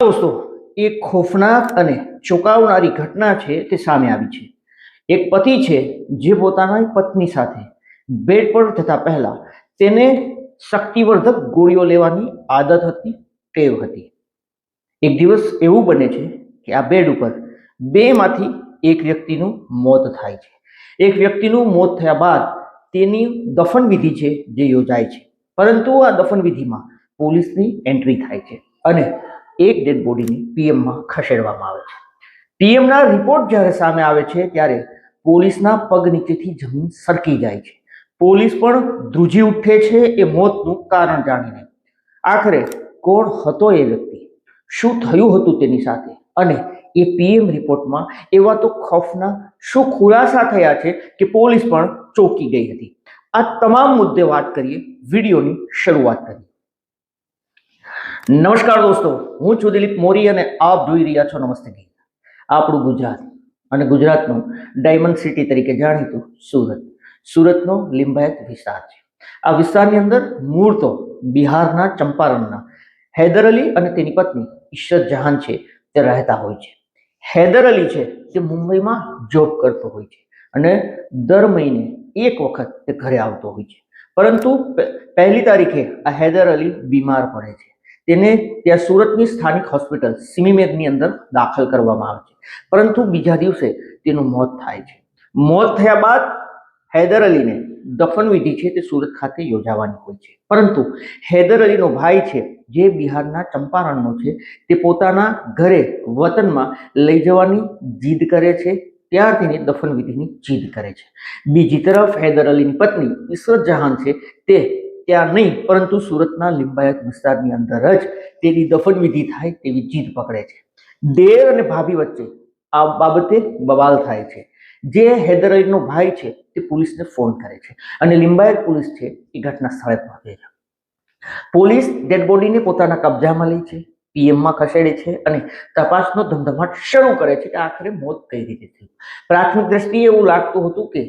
દોસ્તો એક ખોફનાક અને ચોંકાવનારી ઘટના છે તે સામે આવી છે. એક પતિ છે જે પોતાના પત્ની સાથે બેડ પર જતા પહેલા તેને શક્તિવર્ધક ગોળીઓ લેવાની આદત હતી, ટેવ હતી. એક દિવસ એવું બને છે કે આ બેડ ઉપર બેમાંથી એક વ્યક્તિનું મોત થાય છે. એક વ્યક્તિનું મોત થયા બાદ તેની દફન વિધિ છે જે યોજાય છે. પરંતુ આ દફન વિધિમાં પોલીસની એન્ટ્રી થાય છે અને એક ડેડ બોડીને પીએમમાં ખસેડવામાં આવે છે. પીએમના રિપોર્ટ જ્યારે સામે આવે છે, ત્યારે પોલીસના પગ નીચેથી જમીન સરકી જાય છે. પોલીસ પણ ધ્રુજી ઉઠે છે એ મોતનું કારણ જાણીને. આખરે કોણ હતો એ વ્યક્તિ? શું થયું હતું તેની સાથે? અને એ પીએમ રિપોર્ટમાં એવા તો ખોફના શું ખુલાસા થયા છે કે પોલીસ પણ ચોંકી ગઈ હતી? આ તમામ મુદ્દે વાત કરીએ, વિડીયોની શરૂઆત કરીએ. નમસ્કાર દોસ્તો, હું છું દિલીપ મોરી અને આપ જોઈ રહ્યા છો નમસ્તે ગીત. આપણું ગુજરાત અને ગુજરાતનું ડાયમંડ સિટી તરીકે જાણીતું સુરત. સુરતનો લિંબાયત વિસ્તાર છે. આ વિસ્તારની અંદર મૂળ તો બિહારના ચંપારણના. હૈદર અલી અને તેની પત્ની ઈશરત જહાન છે તે રહેતા હોય છે. હૈદર અલી છે, તે મુંબઈમાં જોબ કરતો હોય છે અને દર મહિને એક વખત તે ઘરે આવતો હોય છે. પરંતુ પહેલી તારીખે આ હૈદર અલી બીમાર પડે છે. તેને ત્યાં સુરતની સ્થાનિક હોસ્પિટલ સિમીમેદની અંદર દાખલ કરવામાં આવે છે. પરંતુ બીજા દિવસે તેનું મોત થાય છે. મોત થયા બાદ હૈદર અલીને દફન વિધિ છે તે સુરત ખાતે યોજાવાની હોય છે. પરંતુ હૈદર અલીનો ભાઈ છે જે બિહારના ચંપારણનો છે તે પોતાના ઘરે વતનમાં લઈ જવાની જીદ કરે છે. ત્યાં તેની દફન વિધિની જીદ કરે છે. બીજી તરફ હૈદર અલીની પત્ની ઈશરત જહાન છે તે ત્યાં નહીં, પરંતુ સુરતના લિંબાયત વિસ્તારની અંદર જ તેની દફન વિધિ થાય તેવી જીદ પકડે છે. દેર અને ભાભી વચ્ચે આ બાબતે બવાલ થાય છે. જે હૈદર અલીનો ભાઈ છે તે પોલીસને ફોન કરે છે અને લિંબાયત પોલીસ છે એ ઘટના સ્થળે પહોંચે છે. પોલીસ ડેડ બોડીને પોતાના કબજામાં લે છે, પીએમમાં ખસેડે છે અને તપાસનો ધમધમાટ શરૂ કરે છે કે આખરે મોત કઈ રીતે થયું. પ્રાથમિક દ્રષ્ટિએ એવું લાગતું હતું કે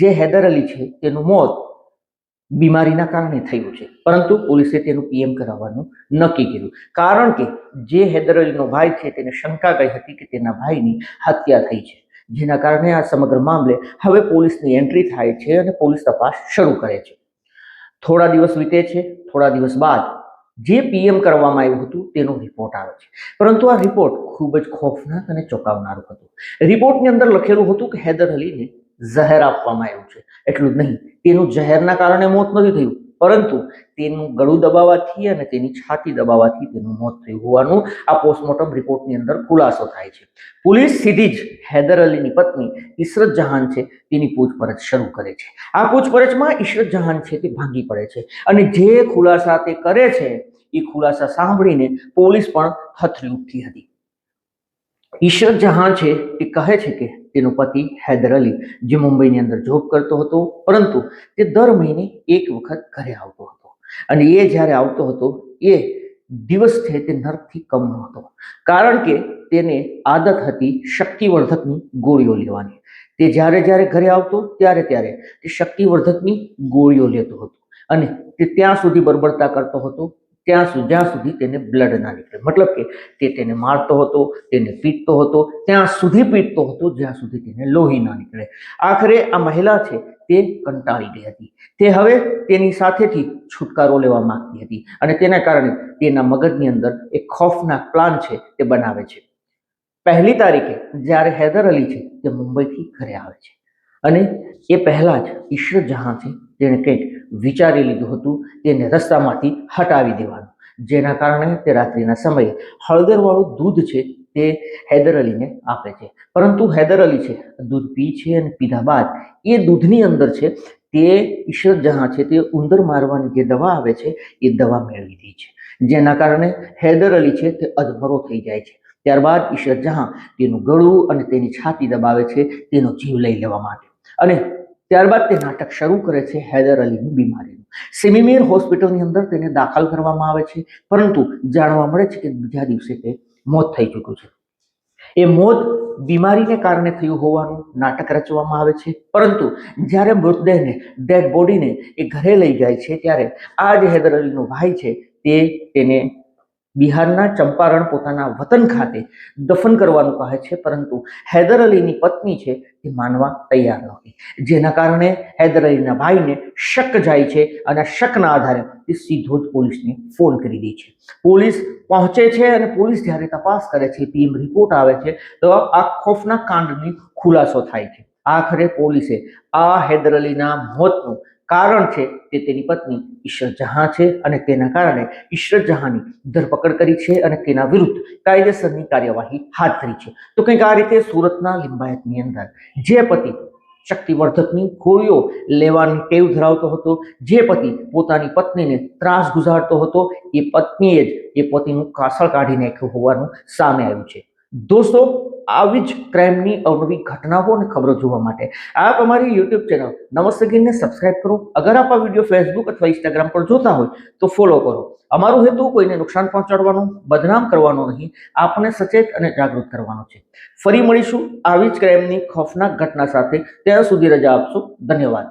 જે હૈદર અલી છે તેનું મોત બીમારીના કારણે થયું છે. પરંતુ પોલીસે તેનું પીએમ કરાવવાનું નક્કી કર્યું. કારણ કે જે હૈદર અલીનો ભાઈ છે, તેને શંકા ગઈ હતી કે તેના ભાઈની હત્યા થઈ છે. જેના કારણે આ સમગ્ર મામલે હવે પોલીસની એન્ટ્રી થાય છે અને પોલીસ તપાસ શરૂ કરે છે. થોડા દિવસ વીતે છે, થોડા દિવસ બાદ જે પીએમ કરવામાં આવ્યું હતું, તેનો રિપોર્ટ આવે છે. પરંતુ આ રિપોર્ટ ખૂબ જ ખોફનાક અને ચોંકાવનારું હતું. રિપોર્ટની અંદર લખેલું હતું કે હૈદર અલીને ઝહેર આપવામાં આવ્યું છે. એટલું જ નહીં તેનું જહેરના કારણે મોત નથી થયું. પરંતુ તેનું ગળું દબાવવાથી અને તેની છાતી દબાવવાથી તેનું મોત થયું હોવાનું આ પોસ્ટમોર્ટમ રિપોર્ટની અંદર ખુલાસો થાય છે. પોલીસ સીધી જ હૈદર અલીની પત્ની ઈશરત જહાન છે, તેની પૂછપરછ શરૂ કરે છે. આ પૂછપરછમાં ઈશરત જહાન છે તે ભાંગી પડે છે અને જે ખુલાસા તે કરે છે, એ ખુલાસા સાંભળીને પોલીસ પણ હથરી ઉઠતી હતી. ઈશરત જહાં છે તે કહે છે કે તેનો પતિ હૈદર અલી, જે મુંબઈની અંદર જોબ કરતો હતો, પરંતુ તે દર મહિને એક વખત ઘરે આવતો હતો. અને એ જ્યારે આવતો હતો, એ દિવસ છે તે નર્કથી કમ નહોતો કારણ કે તેને આદત હતી શક્તિવર્ધકની ગોળીઓ લેવાની. તે જ્યારે જ્યારે ઘરે આવતો, ત્યારે ત્યારે તે શક્તિવર્ધકની ગોળીઓ લેતો હતો. અને તે ત્યાં સુધી બરબરતા કરતો હતો ત્યાં સુધી, જ્યાં સુધી તેને બ્લડ ના નીકળે. મતલબ કે તે તેને મારતો હતો, તેને પીટતો હતો, ત્યાં સુધી પીટતો હતો, જ્યાં સુધી તેને લોહી ના નીકળે. આખરે આ મહિલા છે તે કંટાળી ગઈ હતી. તે હવે તેની સાથેથી છુટકારો લેવા માંગતી હતી અને તેના કારણે તેના મગજની અંદર એક ખોફનાક પ્લાન છે તે બનાવે છે. પહેલી તારીખે જ્યારે હૈદર અલી છે તે મુંબઈથી ઘરે આવે છે. અને એ પહેલાં જ ઈશ્વર જહાં છે તેણે કંઈક વિચારી લીધું હતું તેને રસ્તામાંથી હટાવી દેવાનું. જેના કારણે તે રાત્રિના સમયે હળદરવાળું દૂધ છે તે હૈદર અલીને આપે છે. પરંતુ હૈદર અલી છે, દૂધ પી છે અને પીધા બાદ એ દૂધની અંદર છે તે ઈશ્વર જહાં છે તે ઉંદર મારવાની જે દવા આવે છે એ દવા મેળવી દે છે. જેના કારણે હૈદર અલી છે તે અધમરો થઈ જાય છે. ત્યારબાદ ઈશરત જહાં તેનું ગળું અને તેની છાતી દબાવે છે, તેનો જીવ લઈ લેવા માટે. અને ત્યારબાદ તે નાટક શરૂ કરે છે હૈદર અલીની બીમારીનું. સિમીમેર હોસ્પિટલની અંદર તેને દાખલ કરવામાં આવે છે, પરંતુ જાણવા મળે છે કે બીજા દિવસે તે મોત થઈ ચૂક્યું છે. એ મોત બીમારીને કારણે થયું હોવાનું નાટક રચવામાં આવે છે, પરંતુ જ્યારે મૃતદેહને ડેડ બોડીને એ ઘરે લઈ જાય છે, ત્યારે આ જે હૈદર અલીનો ભાઈ છે તે તેને બિહારના ચંપારણ પોતાના વતન ખાતે દફન કરવાનું કહે છે, પરંતુ હૈદર અલીની પત્ની છે તે માનવા તૈયાર નહોતી જેના કારણે હૈદર અલીના ભાઈને શક જાય છે અને શકના આધારે તે સીધો જ પોલીસને ફોન કરી દે છે. પોલીસ પહોંચે છે અને પોલીસ જ્યારે તપાસ કરે છે, પીએમ રિપોર્ટ આવે છે, તો આ ખોફના કાંડની ખુલાસો થાય છે. આખરે પોલીસે આ હૈદર અલીના મોતનું કારણ છે કે તેની પત્ની જહાં છે અને તેના કારણે ઈશરત જહાંની ધરપકડ કરી છે અને તેના વિરુદ્ધ કાયદેસરની કાર્યવાહી હાથ ધરી છે. તો કંઈક આ રીતે સુરતના લિંબાયતની અંદર જે પતિ શક્તિવર્ધકની ગોળીઓ લેવાની ટેવ ધરાવતો હતો, જે પતિ પોતાની પત્નીને ત્રાસ ગુજારતો હતો, એ પત્નીએ જ એ પતિનું કાસળ કાઢી નાખ્યું હોવાનું સામે આવ્યું છે. દોસ્તો, આવી જ ક્રાઇમની અવનવી ઘટનાઓ અને ખબરો જોવા માટે આપ અમારી યુટ્યુબ ચેનલ નમસ્તે ગીરને સબસ્ક્રાઇબ કરો. અગર આપ આ વીડિયો ફેસબુક અથવા ઇન્સ્ટાગ્રામ પર જોતા હોય, તો ફોલો કરો. અમારો હેતુ કોઈને નુકસાન પહોંચાડવાનો, બદનામ કરવાનો નહીં, આપને સચેત અને જાગૃત કરવાનો છે. ફરી મળીશું આવી જ ક્રાઇમની ખોફનાક ઘટના સાથે. ત્યાં સુધી રજા આપશો. ધન્યવાદ.